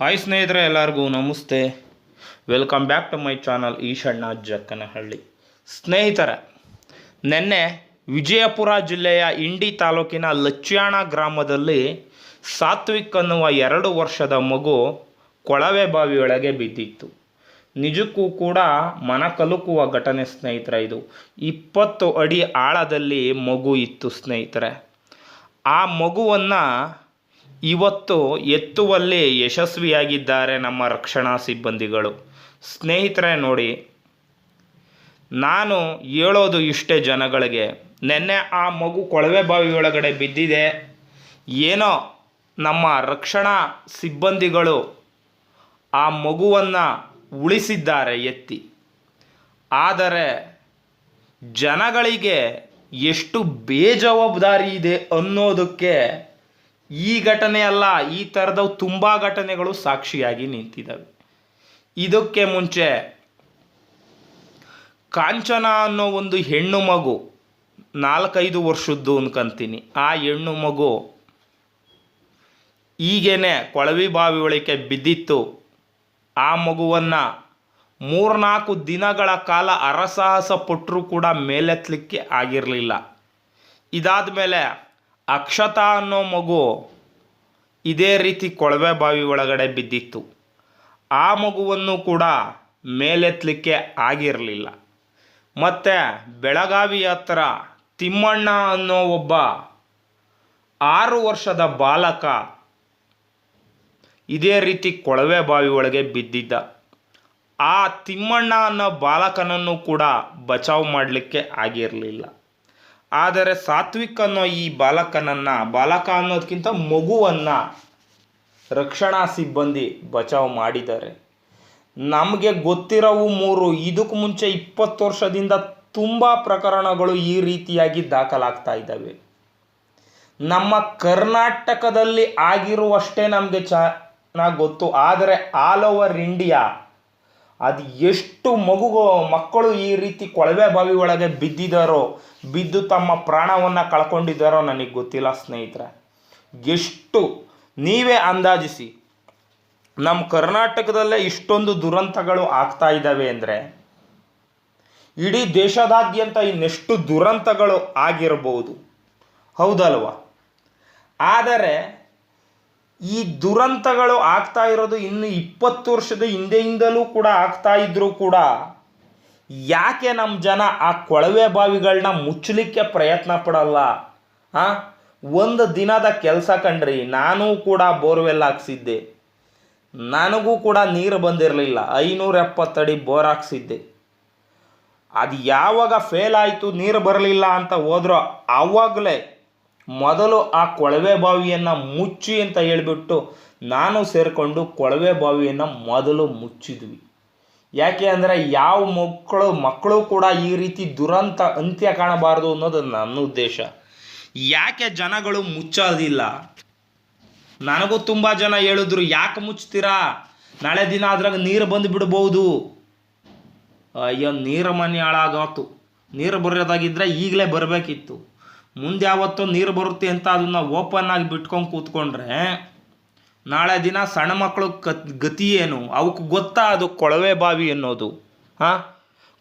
Hi ಸ್ನೇಹಿತರೆ ಎಲ್ಲರಿಗೂ ನಮಸ್ತೆ. Welcome back to my channel Eshanna Jakkanahalli. ಸ್ನೇಹಿತರೆ, ನಿನ್ನೆ ವಿಜಯಪುರ ಜಿಲ್ಲೆಯ ಇಂಡಿ ತಾಲೂಕಿನ ಲಚ್ಯಾಣ ಗ್ರಾಮದಲ್ಲಿ ಸಾತ್ವಿಕ್ ಅನ್ನುವ ಎರಡು ವರ್ಷದ ಮಗು ಕೊಳವೆ ಬಾವಿಯೊಳಗೆ ಬಿದ್ದಿತ್ತು. ನಿಜಕ್ಕೂ ಕೂಡ ಮನ ಕಲುಕುವ ಘಟನೆ ಸ್ನೇಹಿತರೆ ಇದು. ಇಪ್ಪತ್ತು ಅಡಿ ಆಳದಲ್ಲಿ ಮಗು ಇತ್ತು ಸ್ನೇಹಿತರೆ. ಆ ಮಗುವನ್ನು ಇವತ್ತು ಎತ್ತುವಲ್ಲಿ ಯಶಸ್ವಿಯಾಗಿದ್ದಾರೆ ನಮ್ಮ ರಕ್ಷಣಾ ಸಿಬ್ಬಂದಿಗಳು. ಸ್ನೇಹಿತರೆ ನೋಡಿ, ನಾನು ಹೇಳೋದು ಇಷ್ಟೇ ಜನಗಳಿಗೆ, ನೆನ್ನೆ ಆ ಮಗು ಕೊಳವೆ ಬಾವಿಯೊಳಗಡೆ ಬಿದ್ದಿದೆ. ಏನೋ ನಮ್ಮ ರಕ್ಷಣಾ ಸಿಬ್ಬಂದಿಗಳು ಆ ಮಗುವನ್ನು ಉಳಿಸಿದ್ದಾರೆ ಎತ್ತಿ. ಆದರೆ ಜನಗಳಿಗೆ ಎಷ್ಟು ಬೇಜವಾಬ್ದಾರಿ ಇದೆ ಅನ್ನೋದಕ್ಕೆ ಈ ಘಟನೆ ಅಲ್ಲ, ಈ ಥರದ ತುಂಬ ಘಟನೆಗಳು ಸಾಕ್ಷಿಯಾಗಿ ನಿಂತಿದ್ದಾವೆ ಇದಕ್ಕೆ ಮುಂಚೆ ಕಾಂಚನ ಅನ್ನೋ ಒಂದು ಹೆಣ್ಣು ಮಗು, ನಾಲ್ಕೈದು ವರ್ಷದ್ದು ಅನ್ಕೊಂತೀನಿ ಆ ಹೆಣ್ಣು ಮಗು ಈಗೇನೆ ಕೊಳವಿ ಬಾವಿ ಒಳಕ್ಕೆ ಬಿದ್ದಿತ್ತು. ಆ ಮಗುವನ್ನು ಮೂರ್ನಾಲ್ಕು ದಿನಗಳ ಕಾಲ ಅರಸಾಹಸ ಪಟ್ಟರೂ ಕೂಡ ಮೇಲೆತ್ತಲಿಕ್ಕೆ ಆಗಿರಲಿಲ್ಲ. ಇದಾದ ಮೇಲೆ ಅಕ್ಷತಾ ಅನ್ನೋ ಮಗು ಇದೇ ರೀತಿ ಕೊಳವೆ ಬಾವಿ ಒಳಗಡೆ ಬಿದ್ದಿತ್ತು. ಆ ಮಗುವನ್ನು ಕೂಡ ಮೇಲೆತ್ತಲಿಕ್ಕೆ ಆಗಿರಲಿಲ್ಲ. ಮತ್ತು ಬೆಳಗಾವಿ ಹತ್ರ ತಿಮ್ಮಣ್ಣ ಅನ್ನೋ ಒಬ್ಬ ಆರು ವರ್ಷದ ಬಾಲಕ ಇದೇ ರೀತಿ ಕೊಳವೆ ಬಾವಿ ಒಳಗೆ ಬಿದ್ದಿದ್ದ. ಆ ತಿಮ್ಮಣ್ಣ ಅನ್ನೋ ಬಾಲಕನನ್ನು ಕೂಡ ಬಚಾವ್ ಮಾಡಲಿಕ್ಕೆ ಆಗಿರಲಿಲ್ಲ. ಆದರೆ ಸಾತ್ವಿಕ್ ಅನ್ನೋ ಈ ಬಾಲಕನನ್ನು, ಬಾಲಕ ಅನ್ನೋದಕ್ಕಿಂತ ಮಗುವನ್ನು ರಕ್ಷಣಾ ಸಿಬ್ಬಂದಿ ಬಚಾವ್ ಮಾಡಿದ್ದಾರೆ. ನಮಗೆ ಗೊತ್ತಿರೋವು ಮೂರು, ಇದಕ್ಕೆ ಮುಂಚೆ ಇಪ್ಪತ್ತು ವರ್ಷದಿಂದ ತುಂಬ ಪ್ರಕರಣಗಳು ಈ ರೀತಿಯಾಗಿ ದಾಖಲಾಗ್ತಾ ಇದ್ದಾವೆ. ನಮ್ಮ ಕರ್ನಾಟಕದಲ್ಲಿ ಆಗಿರುವಷ್ಟೇ ನಮಗೆ ಚೆನ್ನಾಗಿ ಗೊತ್ತು. ಆದರೆ ಆಲ್ ಓವರ್ ಇಂಡಿಯಾ ಅದು ಎಷ್ಟು ಮಗು ಮಕ್ಕಳು ಈ ರೀತಿ ಕೊಳವೆ ಬಾವಿ ಒಳಗೆ ಬಿದ್ದಿದ್ದಾರೋ ಬಿದ್ದು ತಮ್ಮ ಪ್ರಾಣವನ್ನು ಕಳ್ಕೊಂಡಿದ್ದಾರೋ ನನಗೆ ಗೊತ್ತಿಲ್ಲ ಸ್ನೇಹಿತರೆ. ಎಷ್ಟು ನೀವೇ ಅಂದಾಜಿಸಿ ನಮ್ಮ ಕರ್ನಾಟಕದಲ್ಲೇ ಇಷ್ಟೊಂದು ದುರಂತಗಳು ಆಗ್ತಾ ಇದ್ದಾವೆ ಅಂದರೆ, ಇಡೀ ದೇಶದಾದ್ಯಂತ ಇನ್ನೆಷ್ಟು ದುರಂತಗಳು ಆಗಿರಬಹುದು ಹೌದಲ್ವಾ? ಆದರೆ ಈ ದುರಂತಗಳು ಆಗ್ತಾ ಇರೋದು ಇನ್ನು ಇಪ್ಪತ್ತು ವರ್ಷದ ಹಿಂದೆಯಿಂದಲೂ ಕೂಡ ಆಗ್ತಾ ಇದ್ರೂ ಕೂಡ ಯಾಕೆ ನಮ್ಮ ಜನ ಆ ಕೊಳವೆ ಬಾವಿಗಳನ್ನ ಮುಚ್ಚಲಿಕ್ಕೆ ಪ್ರಯತ್ನ ಪಡಲ್ಲ? ಒಂದು ದಿನದ ಕೆಲಸ ಕಂಡ್ರಿ, ನಾನೂ ಕೂಡ ಬೋರ್ವೆಲ್ ಹಾಕ್ಸಿದ್ದೆ. ನನಗೂ ಕೂಡ ನೀರು ಬಂದಿರಲಿಲ್ಲ, ಐನೂರ ಎಪ್ಪತ್ತಡಿ ಬೋರ್ ಹಾಕ್ಸಿದ್ದೆ. ಅದು ಯಾವಾಗ ಫೇಲ್ ಆಯಿತು, ನೀರು ಬರಲಿಲ್ಲ ಅಂತ ಹೋದ್ರೋ ಆವಾಗಲೇ ಮೊದಲು ಆ ಕೊಳವೆ ಬಾವಿಯನ್ನು ಮುಚ್ಚಿ ಅಂತ ಹೇಳಿಬಿಟ್ಟು ನಾನು ಸೇರಿಕೊಂಡು ಕೊಳವೆ ಬಾವಿಯನ್ನು ಮೊದಲು ಮುಚ್ಚಿದ್ವಿ. ಯಾಕೆ ಅಂದರೆ ಯಾವ ಮಕ್ಕಳು ಮಕ್ಕಳು ಕೂಡ ಈ ರೀತಿ ದುರಂತ ಅಂತ್ಯ ಕಾಣಬಾರದು ಅನ್ನೋದು ನನ್ನ ಉದ್ದೇಶ. ಯಾಕೆ ಜನಗಳು ಮುಚ್ಚೋದಿಲ್ಲ? ನನಗೂ ತುಂಬ ಜನ ಹೇಳಿದ್ರು, ಯಾಕೆ ಮುಚ್ತೀರಾ? ನಾಳೆ ದಿನ ಅದ್ರಾಗ ನೀರು ಬಂದು ಬಿಡ್ಬೋದು. ಅಯ್ಯೋ ನೀರು ಮನೆ ಹಾಳಾಗೋತು. ನೀರು ಬರೋದಾಗಿದ್ದರೆ ಈಗಲೇ ಬರಬೇಕಿತ್ತು. ಮುಂದೆ ಯಾವತ್ತೋ ನೀರು ಬರುತ್ತೆ ಅಂತ ಅದನ್ನು ಓಪನ್ ಆಗಿ ಬಿಟ್ಕೊಂಡು ಕೂತ್ಕೊಂಡ್ರೆ, ನಾಳೆ ದಿನ ಸಣ್ಣ ಮಕ್ಕಳು ಕತ್, ಗತಿ ಏನು? ಅವಕ್ಕೆ ಗೊತ್ತಾ ಅದು ಕೊಳವೆ ಬಾವಿ ಅನ್ನೋದು? ಹಾಂ?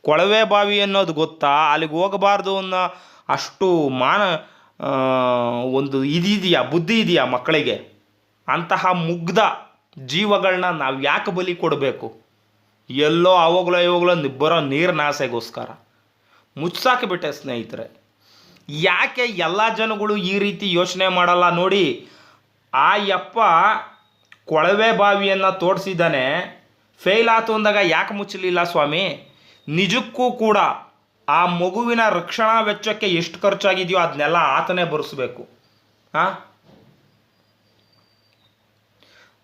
ಕೊಳವೆ ಬಾವಿ ಅನ್ನೋದು ಗೊತ್ತಾ? ಅಲ್ಲಿಗೆ ಹೋಗಬಾರ್ದು ಅನ್ನೋ ಅಷ್ಟು ಮಾನ ಒಂದು ಇದಿದೆಯಾ ಬುದ್ಧಿ ಇದೆಯಾ ಮಕ್ಕಳಿಗೆ? ಅಂತಹ ಮುಗ್ಧ ಜೀವಗಳನ್ನ ನಾವು ಯಾಕೆ ಬಲಿ ಕೊಡಬೇಕು? ಎಲ್ಲೋ ಅವಾಗಲೋ ಇವಾಗಲೋ ಬರೋ ನೀರಿನ ಆಸೆಗೋಸ್ಕರ ಮುಚ್ಚಾಕಿಬಿಟ್ಟೆ ಸ್ನೇಹಿತರೆ. ಯಾಕೆ ಎಲ್ಲ ಜನಗಳು ಈ ರೀತಿ ಯೋಚನೆ ಮಾಡಲ್ಲ ನೋಡಿ, ಆ ಯಪ್ಪ ಕೊಳವೆ ಬಾವಿಯನ್ನು ತೋಡಿಸಿದ್ದಾನೆ. ಫೇಲ್ ಆತು ಅಂದಾಗ ಯಾಕೆ ಮುಚ್ಚಲಿಲ್ಲ ಸ್ವಾಮಿ? ನಿಜಕ್ಕೂ ಕೂಡ ಆ ಮಗುವಿನ ರಕ್ಷಣಾ ವೆಚ್ಚಕ್ಕೆ ಎಷ್ಟು ಖರ್ಚಾಗಿದೆಯೋ ಅದನ್ನೆಲ್ಲ ಆತನೇ ಭರಿಸ್ಬೇಕು ಹಾಂ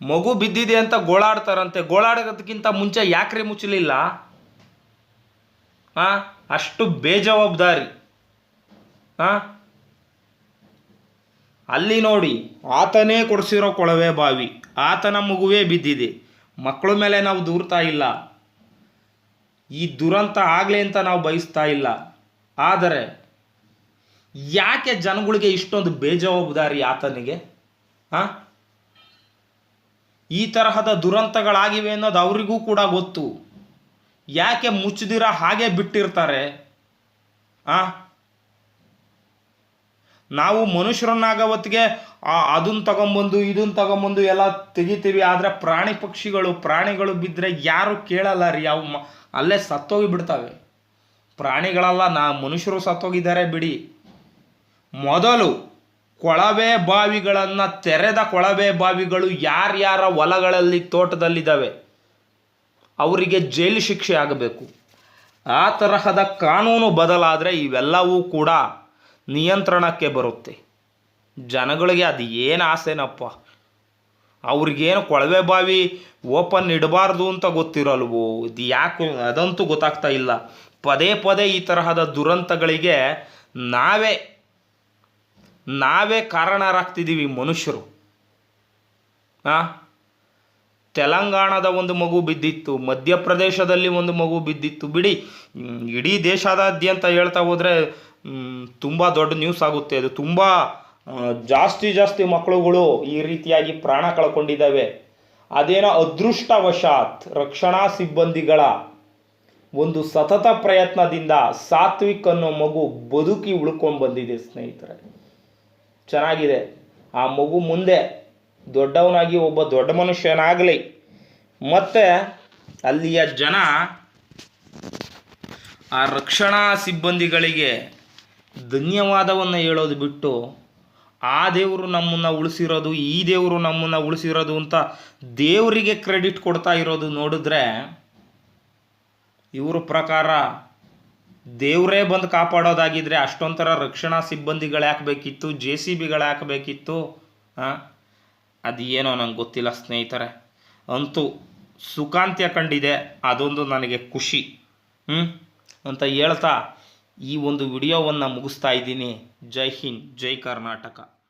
ಮಗು ಬಿದ್ದಿದೆ ಅಂತ ಗೋಳಾಡ್ತಾರಂತೆ. ಗೋಳಾಡೋದಕ್ಕಿಂತ ಮುಂಚೆ ಯಾಕ್ರಿ ಮುಚ್ಚಲಿಲ್ಲ? ಹಾಂ ಅಷ್ಟು ಬೇಜವಾಬ್ದಾರಿ. ಅಲ್ಲಿ ನೋಡಿ, ಆತನೇ ಕೊಡಿಸಿರೋ ಕೊಳವೆ ಬಾವಿ, ಆತನ ಮಗುವೇ ಬಿದ್ದಿದೆ. ಮಕ್ಕಳ ಮೇಲೆ ನಾವು ದೂರ್ತಾ ಇಲ್ಲ. ಈ ದುರಂತ ಆಗಲಿ ಅಂತ ನಾವು ಬಯಸ್ತಾ ಇಲ್ಲ. ಆದರೆ, ಯಾಕೆ ಜನಗಳಿಗೆ ಇಷ್ಟೊಂದು ಬೇಜವಾಬ್ದಾರಿ ಆತನಿಗೆ? ಹಾಂ ಈ ತರಹದ ದುರಂತಗಳಾಗಿವೆ ಅನ್ನೋದು ಅವರಿಗೂ ಕೂಡ ಗೊತ್ತು. ಯಾಕೆ ಮುಚ್ಚದಿರ ಹಾಗೆ ಬಿಟ್ಟಿರ್ತಾರೆ? ಆ? ನಾವು ಮನುಷ್ಯರನ್ನಾಗ ಹೊತ್ತಿಗೆ ಅದನ್ನ ತಗೊಂಬಂದು ಇದನ್ನ ತಗೊಂಬಂದು ಎಲ್ಲ ತೆಗಿತೀವಿ. ಆದರೆ ಪ್ರಾಣಿ ಪಕ್ಷಿಗಳು, ಪ್ರಾಣಿಗಳು ಬಿದ್ದರೆ ಯಾರು ಕೇಳಲ್ಲ ರೀ. ಅವು ಮ- ಅಲ್ಲೇ ಸತ್ತೋಗಿ ಬಿಡ್ತವೆ. ಪ್ರಾಣಿಗಳಲ್ಲ, ನಾ, ಮನುಷ್ಯರು ಸತ್ತೋಗಿದ್ದಾರೆ ಬಿಡಿ. ಮೊದಲು ಕೊಳವೆ ಬಾವಿಗಳನ್ನು ತೆರೆದ ಕೊಳವೆ ಬಾವಿಗಳು ಯಾರ್ಯಾರ ಹೊಲಗಳಲ್ಲಿ, ತೋಟದಲ್ಲಿದ್ದಾವೆ, ಅವರಿಗೆ ಜೈಲು ಶಿಕ್ಷೆ ಆಗಬೇಕು. ಆ ತರಹದ ಕಾನೂನು ಬದಲಾದರೆ ಇವೆಲ್ಲವೂ ಕೂಡ ನಿಯಂತ್ರಣಕ್ಕೆ ಬರುತ್ತೆ. ಜನಗಳಿಗೆ ಅದು ಏನು ಆಸೆನಪ್ಪ? ಅವ್ರಿಗೇನು ಕೊಳವೆ ಬಾವಿ ಓಪನ್ ಇಡಬಾರ್ದು ಅಂತ ಗೊತ್ತಿರಲ್ವೋ? ಇದು ಯಾಕೆ ಅದಂತೂ ಗೊತ್ತಾಗ್ತಾ ಇಲ್ಲ. ಪದೇ ಪದೇ ಈ ತರಹದ ದುರಂತಗಳಿಗೆ ನಾವೇ ನಾವೇ ಕಾರಣರಾಗ್ತಿದ್ದೀವಿ ಮನುಷ್ಯರು. ಆ? ತೆಲಂಗಾಣದ ಒಂದು ಮಗು ಬಿದ್ದಿತ್ತು, ಮಧ್ಯಪ್ರದೇಶದಲ್ಲಿ ಒಂದು ಮಗು ಬಿದ್ದಿತ್ತು. ಬಿಡಿ ಇಡೀ ದೇಶಾದಾದ್ಯಂತ ಹೇಳ್ತಾ ಹೋದರೆ ತುಂಬ ದೊಡ್ಡ ನ್ಯೂಸ್ ಆಗುತ್ತೆ. ಅದು ತುಂಬ ಜಾಸ್ತಿ ಜಾಸ್ತಿ ಮಕ್ಕಳುಗಳು ಈ ರೀತಿಯಾಗಿ ಪ್ರಾಣ ಕಳ್ಕೊಂಡಿದ್ದಾವೆ. ಅದೇನೋ ಅದೃಷ್ಟವಶಾತ್ ರಕ್ಷಣಾ ಸಿಬ್ಬಂದಿಗಳ ಒಂದು ಸತತ ಪ್ರಯತ್ನದಿಂದ ಸಾತ್ವಿಕ್ ಅನ್ನೋ ಮಗು ಬದುಕಿ ಉಳ್ಕೊಂಡು ಬಂದಿದೆ ಸ್ನೇಹಿತರೆ. ಚೆನ್ನಾಗಿದೆ. ಆ ಮಗು ಮುಂದೆ ದೊಡ್ಡವನಾಗಿ ಒಬ್ಬ ದೊಡ್ಡ ಮನುಷ್ಯನಾಗಲಿ. ಮತ್ತು ಅಲ್ಲಿಯ ಜನ ಆ ರಕ್ಷಣಾ ಸಿಬ್ಬಂದಿಗಳಿಗೆ ಧನ್ಯವಾದವನ್ನು ಹೇಳೋದು ಬಿಟ್ಟು, ಆ ದೇವರು ನಮ್ಮನ್ನು ಉಳಿಸಿರೋದು, ಈ ದೇವರು ನಮ್ಮನ್ನು ಉಳಿಸಿರೋದು ಅಂತ ದೇವರಿಗೆ ಕ್ರೆಡಿಟ್ ಕೊಡ್ತಾ ಇರೋದು ನೋಡಿದ್ರೆ, ಇವ್ರ ಪ್ರಕಾರ ದೇವರೇ ಬಂದು ಕಾಪಾಡೋದಾಗಿದ್ರೆ ಅಷ್ಟೊಂಥರ ರಕ್ಷಣಾ ಸಿಬ್ಬಂದಿಗಳು ಹಾಕಬೇಕಿತ್ತು ಜೆ ಸಿ ಬಿಗಳು ಹಾಕಬೇಕಿತ್ತು ಅದು ಏನೋ ನಂಗೆ ಗೊತ್ತಿಲ್ಲ ಸ್ನೇಹಿತರೆ. ಅಂತೂ ಸುಖಾಂತ್ಯ ಕಂಡಿದೆ, ಅದೊಂದು ನನಗೆ ಖುಷಿ. ಹ್ಞೂ ಅಂತ ಹೇಳ್ತಾ ಈ ಒಂದು ವಿಡಿಯೋವನ್ನು ಮುಗಿಸ್ತಾ ಇದ್ದೀನಿ. ಜೈ ಹಿಂದ್, ಜೈ ಕರ್ನಾಟಕ.